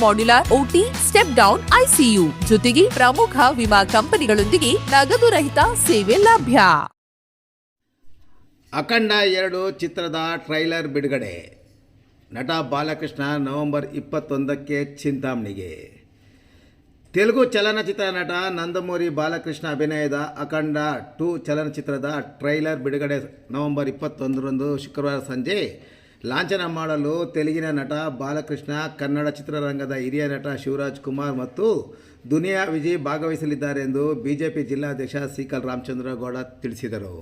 modular OT step down ICU ಜೊತೆಗೆ ಪ್ರಮುಖ ವಿಮಾ ಕಂಪನಿಗಳೊಂದಿಗೆ ನಗದು ರಹಿತ ಸೇವೆ ಲಭ್ಯ. ಅಖಂಡ ಎರಡು ಚಿತ್ರದ ಟ್ರೈಲರ್ ಬಿಡುಗಡೆ. ನಟ ಬಾಲಕೃಷ್ಣ ನವೆಂಬರ್ ಇಪ್ಪತ್ತೊಂದಕ್ಕೆ ಚಿಂತಾಮಣಿಗೆ. ತೆಲುಗು ಚಲನಚಿತ್ರ ನಟ ನಂದಮೂರಿ ಬಾಲಕೃಷ್ಣ ಅಭಿನಯದ ಅಖಂಡ ಟು ಚಲನಚಿತ್ರದ ಟ್ರೈಲರ್ ಬಿಡುಗಡೆ ನವೆಂಬರ್ ಇಪ್ಪತ್ತೊಂದರಂದು ಶುಕ್ರವಾರ ಸಂಜೆ ಲಾಂಛನ ಮಾಡಲು ತೆಲುಗಿನ ನಟ ಬಾಲಕೃಷ್ಣ, ಕನ್ನಡ ಚಿತ್ರರಂಗದ ಹಿರಿಯ ನಟ ಶಿವರಾಜ್ ಕುಮಾರ್ ಮತ್ತು ದುನಿಯಾ ವಿಜಯ್ ಭಾಗವಹಿಸಲಿದ್ದಾರೆ ಎಂದು ಬಿಜೆಪಿ ಜಿಲ್ಲಾಧ್ಯಕ್ಷ ಸಿಕಲ್ ರಾಮಚಂದ್ರಗೌಡ ತಿಳಿಸಿದರು.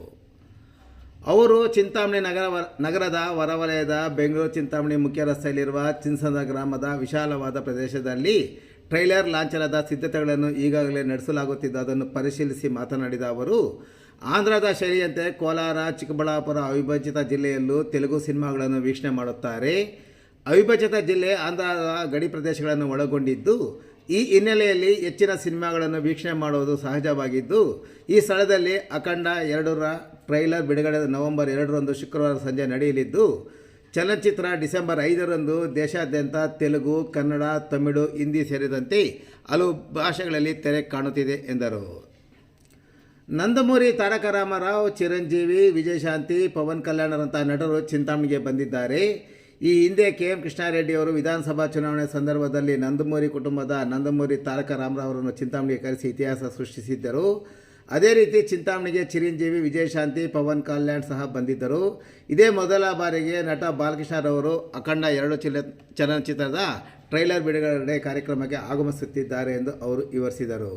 ಅವರು ಚಿಂತಾಮಣಿ ನಗರ ನಗರದ ಹೊರವಲಯದ ಬೆಂಗಳೂರು ಚಿಂತಾಮಣಿ ಮುಖ್ಯ ರಸ್ತೆಯಲ್ಲಿರುವ ಚಿನ್ಸಂದ ಗ್ರಾಮದ ವಿಶಾಲವಾದ ಪ್ರದೇಶದಲ್ಲಿ ಟ್ರೈಲರ್ ಲಾಂಛನದ ಸಿದ್ಧತೆಗಳನ್ನು ಈಗಾಗಲೇ ನಡೆಸಲಾಗುತ್ತಿದ್ದು ಅದನ್ನು ಪರಿಶೀಲಿಸಿ ಮಾತನಾಡಿದ ಅವರು ಆಂಧ್ರದ ಶೈಲಿಯಂತೆ ಕೋಲಾರ, ಚಿಕ್ಕಬಳ್ಳಾಪುರ, ಅವಿಭಜಿತ ಜಿಲ್ಲೆಯಲ್ಲೂ ತೆಲುಗು ಸಿನಿಮಾಗಳನ್ನು ವೀಕ್ಷಣೆ ಮಾಡುತ್ತಾರೆ. ಅವಿಭಜಿತ ಜಿಲ್ಲೆ ಆಂಧ್ರದ ಗಡಿ ಪ್ರದೇಶಗಳನ್ನು ಒಳಗೊಂಡಿದ್ದು, ಈ ಹಿನ್ನೆಲೆಯಲ್ಲಿ ಹೆಚ್ಚಿನ ಸಿನಿಮಾಗಳನ್ನು ವೀಕ್ಷಣೆ ಮಾಡುವುದು ಸಹಜವಾಗಿದ್ದು, ಈ ಸ್ಥಳದಲ್ಲಿ ಅಖಂಡ ಎರಡರ ಟ್ರೈಲರ್ ಬಿಡುಗಡೆ ನವೆಂಬರ್ ಎರಡರಂದು ಶುಕ್ರವಾರ ಸಂಜೆ ನಡೆಯಲಿದ್ದು, ಚಲನಚಿತ್ರ ಡಿಸೆಂಬರ್ ಐದರಂದು ದೇಶಾದ್ಯಂತ ತೆಲುಗು, ಕನ್ನಡ, ತಮಿಳು, ಹಿಂದಿ ಸೇರಿದಂತೆ ಹಲವು ಭಾಷೆಗಳಲ್ಲಿ ತೆರೆ ಕಾಣುತ್ತಿದೆ ಎಂದರು. ನಂದಮೂರಿ ತಾರಕ ರಾಮರಾವ್, ಚಿರಂಜೀವಿ ವಿಜಯಶಾಂತಿ ಪವನ್ ಕಲ್ಯಾಣರಂತಹ ನಟರು ಚಿಂತಾಮಣಿಗೆ ಬಂದಿದ್ದಾರೆ. ಈ ಹಿಂದೆ ಕೆ ಎಂ ಕೃಷ್ಣಾರೆಡ್ಡಿ ಅವರು ವಿಧಾನಸಭಾ ಚುನಾವಣೆ ಸಂದರ್ಭದಲ್ಲಿ ನಂದಮೂರಿ ಕುಟುಂಬದ ನಂದಮೂರಿ ತಾರಕ ಅವರನ್ನು ಚಿಂತಾಮಣಿಗೆ ಕರೆಸಿ ಇತಿಹಾಸ ಸೃಷ್ಟಿಸಿದ್ದರು. ಅದೇ ರೀತಿ ಚಿಂತಾಮಣಿಗೆ ಚಿರಂಜೀವಿ ವಿಜಯಶಾಂತಿ ಪವನ್ ಕಲ್ಯಾಣ್ ಸಹ ಬಂದಿದ್ದರು. ಇದೇ ಮೊದಲ ಬಾರಿಗೆ ನಟ ಬಾಲಕೃಷ್ಣರವರು ಅಖಂಡ ಎರಡು ಚಿಲ, ಚಲನಚಿತ್ರದ ಟ್ರೈಲರ್ ಬಿಡುಗಡೆ ಕಾರ್ಯಕ್ರಮಕ್ಕೆ ಆಗಮಿಸುತ್ತಿದ್ದಾರೆ ಎಂದು ಅವರು ವಿವರಿಸಿದರು.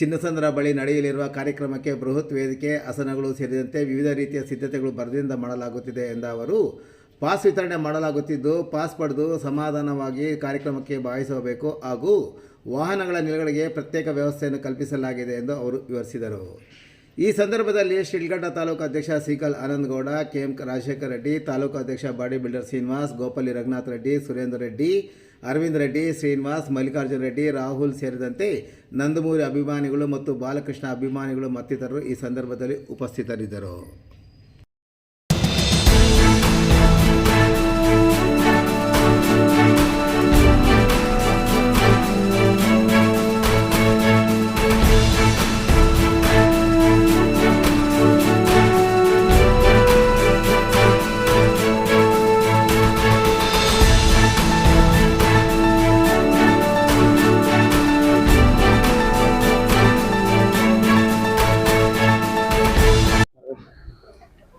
ಚಿನ್ನಸಂದ್ರ ಬಳಿ ನಡೆಯಲಿರುವ ಕಾರ್ಯಕ್ರಮಕ್ಕೆ ಬೃಹತ್ ವೇದಿಕೆ, ಆಸನಗಳು ಸೇರಿದಂತೆ ವಿವಿಧ ರೀತಿಯ ಸಿದ್ಧತೆಗಳು ಭರದಿಂದ ಮಾಡಲಾಗುತ್ತಿದೆ ಎಂದ ಅವರು, ಪಾಸ್ ವಿತರಣೆ ಮಾಡಲಾಗುತ್ತಿದ್ದು, ಪಾಸ್ ಪಡೆದು ಸಮಾಧಾನವಾಗಿ ಕಾರ್ಯಕ್ರಮಕ್ಕೆ ಭಾವಿಸಬೇಕು ಹಾಗೂ ವಾಹನಗಳ ನಿಲುಗಡೆಗೆ ಪ್ರತ್ಯೇಕ ವ್ಯವಸ್ಥೆಯನ್ನು ಕಲ್ಪಿಸಲಾಗಿದೆ ಎಂದು ಅವರು ವಿವರಿಸಿದರು. ಈ ಸಂದರ್ಭದಲ್ಲಿ ಶಿಡ್ಲಘಟ್ಟ ತಾಲೂಕು ಅಧ್ಯಕ್ಷ sickle Anandagowda, K M Rajashekar Reddy, taluk ಅಧ್ಯಕ್ಷ ಬಾಡಿ ಬಿಲ್ಡರ್ ಶ್ರೀನಿವಾಸ್ ಗೋಪಾಲಿ ರಘುನಾಥ್ ರೆಡ್ಡಿ, ಸುರೇಂದ್ರ ರೆಡ್ಡಿ ಅರವಿಂದ್ ರೆಡ್ಡಿ, ಶ್ರೀನಿವಾಸ್, ಮಲ್ಲಿಕಾರ್ಜುನ ರೆಡ್ಡಿ, ರಾಹುಲ್ ಸೇರಿದಂತೆ ನಂದಮೂರಿ ಅಭಿಮಾನಿಗಳು ಮತ್ತು ಬಾಲಕೃಷ್ಣ ಅಭಿಮಾನಿಗಳು ಮತ್ತಿತರರು ಈ ಸಂದರ್ಭದಲ್ಲಿ ಉಪಸ್ಥಿತರಿದ್ದರು.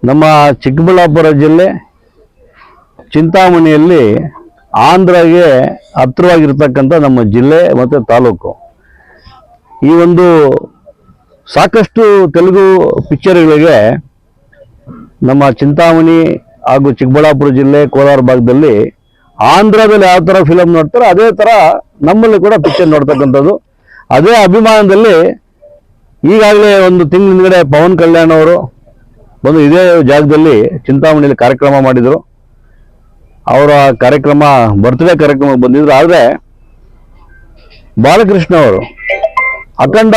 ನಮ್ಮ ಚಿಕ್ಕಬಳ್ಳಾಪುರ ಜಿಲ್ಲೆ ಚಿಂತಾಮಣಿಯಲ್ಲಿ ಆಂಧ್ರಗೆ ಹತ್ತಿರವಾಗಿರ್ತಕ್ಕಂಥ ನಮ್ಮ ಜಿಲ್ಲೆ ಮತ್ತು ತಾಲೂಕು. ಈ ಒಂದು ಸಾಕಷ್ಟು ತೆಲುಗು ಪಿಕ್ಚರ್ಗಳಿಗೆ ನಮ್ಮ ಚಿಂತಾಮಣಿ ಹಾಗೂ ಚಿಕ್ಕಬಳ್ಳಾಪುರ ಜಿಲ್ಲೆ ಕೋಲಾರ ಭಾಗದಲ್ಲಿ ಆಂಧ್ರದಲ್ಲಿ ಯಾವ ಥರ ಫಿಲಮ್ ನೋಡ್ತಾರೋ ಅದೇ ಥರ ನಮ್ಮಲ್ಲಿ ಕೂಡ ಪಿಕ್ಚರ್ ನೋಡ್ತಕ್ಕಂಥದ್ದು. ಅದೇ ಅಭಿಮಾನದಲ್ಲಿ ಈಗಾಗಲೇ ಒಂದು ತಿಂಗಳ ಹಿಂದ್ಗಡೆ ಪವನ್ ಕಲ್ಯಾಣ್ ಅವರು ಬಂದು ಇದೇ ಜಾಗದಲ್ಲಿ ಚಿಂತಾಮಣಿಯಲ್ಲಿ ಕಾರ್ಯಕ್ರಮ ಮಾಡಿದರು. ಅವರ ಕಾರ್ಯಕ್ರಮ, ಬರ್ತ್ಡೇ ಕಾರ್ಯಕ್ರಮಕ್ಕೆ ಬಂದಿದ್ರು. ಆದರೆ ಬಾಲಕೃಷ್ಣ ಅವರು Akhanda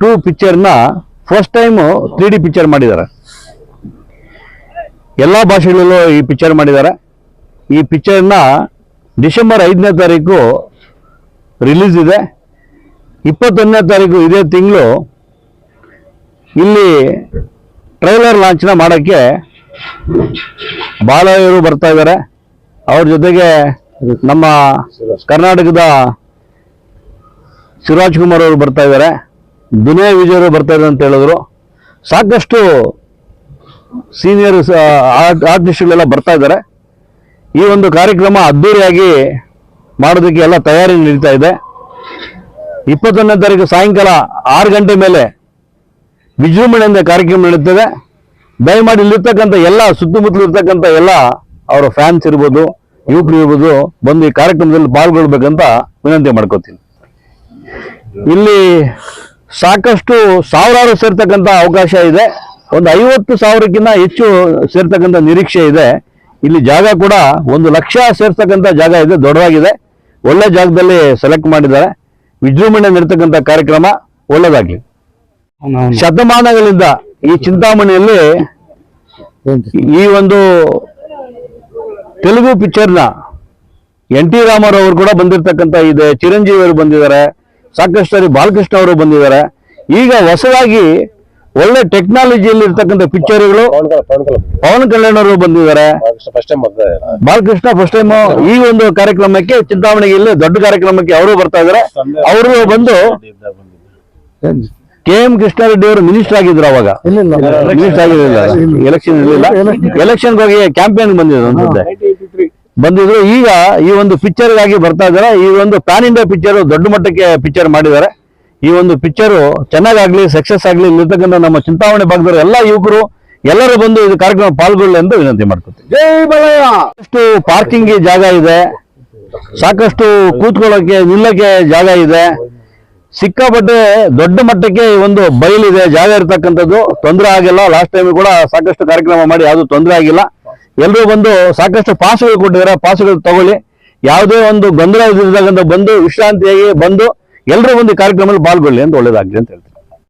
two ಪಿಕ್ಚರ್ನ first time three D picture ಮಾಡಿದ್ದಾರೆ. ಎಲ್ಲ ಭಾಷೆಗಳಲ್ಲೂ ಈ ಪಿಕ್ಚರ್ ಮಾಡಿದ್ದಾರೆ. ಈ ಪಿಕ್ಚರ್ನ ಡಿಸೆಂಬರ್ ಐದನೇ ತಾರೀಕು ರಿಲೀಸ್ ಇದೆ. ಇಪ್ಪತ್ತೊಂದನೇ ತಾರೀಕು ಇದೇ ತಿಂಗಳು ಇಲ್ಲಿ ಟ್ರೈಲರ್ ಲಾಂಚ್ನ ಮಾಡೋಕ್ಕೆ ಬಾಲಯ್ಯರು ಬರ್ತಾ ಇದ್ದಾರೆ. ಅವ್ರ ಜೊತೆಗೆ ನಮ್ಮ ಕರ್ನಾಟಕದ ಶಿವರಾಜ್ ಕುಮಾರ್ ಅವರು ಬರ್ತಾ ಇದ್ದಾರೆ. ದಿನೇ ವಿಜಯ್ ಅವರು ಬರ್ತಾ ಇದ್ದಾರೆ ಅಂತ ಹೇಳಿದ್ರು. ಸಾಕಷ್ಟು ಸೀನಿಯರ್ ಆರ್ಟಿಸ್ಟ್ಗಳೆಲ್ಲ ಬರ್ತಾ ಇದ್ದಾರೆ. ಈ ಒಂದು ಕಾರ್ಯಕ್ರಮ ಅದ್ದೂರಿಯಾಗಿ ಮಾಡೋದಕ್ಕೆ ಎಲ್ಲ ತಯಾರಿ ನಡೀತಾ ಇದೆ. ಇಪ್ಪತ್ತೊಂದನೇ ತಾರೀಕು ಸಾಯಂಕಾಲ ಆರು ಗಂಟೆ ಮೇಲೆ ವಿಜೃಂಭಣೆಯಿಂದ ಕಾರ್ಯಕ್ರಮ ನಡೀತದೆ. ದಯಮಾಡಿ ಇಲ್ಲಿರ್ತಕ್ಕಂಥ ಎಲ್ಲ ಸುತ್ತಮುತ್ತಲು ಇರ್ತಕ್ಕಂಥ ಎಲ್ಲ ಅವರ ಫ್ಯಾನ್ಸ್ ಇರ್ಬೋದು, ಯುವಕರು ಇರ್ಬೋದು ಬಂದು ಈ ಕಾರ್ಯಕ್ರಮದಲ್ಲಿ ಪಾಲ್ಗೊಳ್ಬೇಕಂತ ವಿನಂತಿ ಮಾಡ್ಕೋತೀನಿ. ಇಲ್ಲಿ ಸಾಕಷ್ಟು ಸಾವಿರಾರು ಸೇರ್ತಕ್ಕಂಥ ಅವಕಾಶ ಇದೆ. ಒಂದು ಐವತ್ತು ಸಾವಿರಕ್ಕಿಂತ ಹೆಚ್ಚು ಸೇರ್ತಕ್ಕಂಥ ನಿರೀಕ್ಷೆ ಇದೆ. ಇಲ್ಲಿ ಜಾಗ ಕೂಡ ಒಂದು ಲಕ್ಷ ಸೇರ್ತಕ್ಕಂಥ ಜಾಗ ಇದೆ, ದೊಡ್ಡದಾಗಿದೆ. ಒಳ್ಳೆ ಜಾಗದಲ್ಲಿ ಸೆಲೆಕ್ಟ್ ಮಾಡಿದ್ದಾರೆ. ವಿಜೃಂಭಣೆ ನಡೀತಕ್ಕಂಥ ಕಾರ್ಯಕ್ರಮ ಒಳ್ಳೆದಾಗ್ಲಿ. ಶತಮಾನಗಳಿಂದ ಈ ಚಿಂತಾಮಣಿಯಲ್ಲಿ ಈ ಒಂದು ತೆಲುಗು ಪಿಕ್ಚರ್ನ ಎನ್ ಟಿ ರಾಮರವರು ಕೂಡ ಬಂದಿರತಕ್ಕಂತ ಇದೆ ಚಿರಂಜೀವಿ ಅವರು ಬಂದಿದ್ದಾರೆ, ಸಾಕಷ್ಟು ಬಾಲಕೃಷ್ಣ ಅವರು ಬಂದಿದ್ದಾರೆ. ಈಗ ಹೊಸದಾಗಿ ಒಳ್ಳೆ ಟೆಕ್ನಾಲಜಿಯಲ್ಲಿ ಇರ್ತಕ್ಕಂಥ ಪಿಕ್ಚರ್ಗಳು ಪವನ್ ಕಲ್ಯಾಣ್ ಅವರು ಬಂದಿದ್ದಾರೆ. ಬಾಲಕೃಷ್ಣ ಫಸ್ಟ್ ಟೈಮ್ ಈ ಒಂದು ಕಾರ್ಯಕ್ರಮಕ್ಕೆ ಚಿಂತಾಮಣಿಯಲ್ಲಿ ದೊಡ್ಡ ಕಾರ್ಯಕ್ರಮಕ್ಕೆ ಅವರು ಬರ್ತಾ ಇದ್ದಾರೆ. ಅವರು ಬಂದು ಕೆ ಎಂ ಕೃಷ್ಣಾರೆಡ್ಡಿ ಅವರು ಮಿನಿಸ್ಟರ್ ಆಗಿದ್ರು ಅವಾಗ. ಮಿನಿಸ್ಟರ್ ಆಗಿರಲಿಲ್ಲ. ಎಲೆಕ್ಷನ್ ಇರಲಿಲ್ಲ. ಎಲೆಕ್ಷನ್ ಹೋಗಿ ಕ್ಯಾಂಪೇನ್ ಬಂದಿದ್ರು ಅನ್ಸುತ್ತೆ ಬಂದಿದ್ರು. ಈಗ ಈ ಒಂದು ಪಿಕ್ಚರ್ಗಾಗಿ ಬರ್ತಾ ಇದಾರೆ ಈ ಒಂದು ಪ್ಯಾನ್ ಇಂಡಿಯಾ ಪಿಕ್ಚರ್ ದೊಡ್ಡ ಮಟ್ಟಕ್ಕೆ ಪಿಕ್ಚರ್ ಮಾಡಿದ್ದಾರೆ. ಈ ಒಂದು ಪಿಕ್ಚರ್ ಚೆನ್ನಾಗಾಗ್ಲಿ ಸಕ್ಸಸ್ ಆಗ್ಲಿ ಇಲ್ಲಿರ್ತಕ್ಕಂಥ ನಮ್ಮ ಚಿಂತಾವಣೆ ಭಾಗದವರು ಎಲ್ಲ ಯುವಕರು ಎಲ್ಲರೂ ಬಂದು ಇದು ಕಾರ್ಯಕ್ರಮ ಪಾಲ್ಗೊಳ್ಳಿ ಅಂತ ವಿನಂತಿ ಮಾಡ್ಕೊತೀವಿ. ಪಾರ್ಕಿಂಗ್ ಜಾಗ ಇದೆ. ಸಾಕಷ್ಟು ಕೂತ್ಕೊಳ್ಳೋಕೆ ನಿಲ್ಲಕ್ಕೆ ಜಾಗ ಇದೆ. ಸಿಕ್ಕಾಪಟ್ಟೆ ದೊಡ್ಡ ಮಟ್ಟಕ್ಕೆ ಒಂದು ಬಯಲಿದೆ, ಜಾಗ ಇರ್ತಕ್ಕಂಥದ್ದು. ತೊಂದರೆ ಆಗಿಲ್ಲ. ಲಾಸ್ಟ್ ಟೈಮ್ ಕೂಡ ಸಾಕಷ್ಟು ಕಾರ್ಯಕ್ರಮ ಮಾಡಿ, ಯಾವುದು ತೊಂದರೆ ಆಗಿಲ್ಲ. ಎಲ್ಲರೂ ಬಂದು ಸಾಕಷ್ಟು ಪಾಸ್ಗಳು ಕೊಟ್ಟಿದ್ದಾರೆ. ಪಾಸ್ಗಳು ತಗೊಳ್ಳಿ. ಯಾವುದೇ ಒಂದು ಗೊಂದಲ ಬಂದು, ವಿಶ್ರಾಂತಿಯಾಗಿ ಬಂದು ಎಲ್ಲರೂ ಬಂದು ಕಾರ್ಯಕ್ರಮದಲ್ಲಿ ಪಾಲ್ಗೊಳ್ಳಿ ಅಂತ ಒಳ್ಳೇದಾಗ್ಲಿ ಅಂತ ಹೇಳ್ತೀನಿ.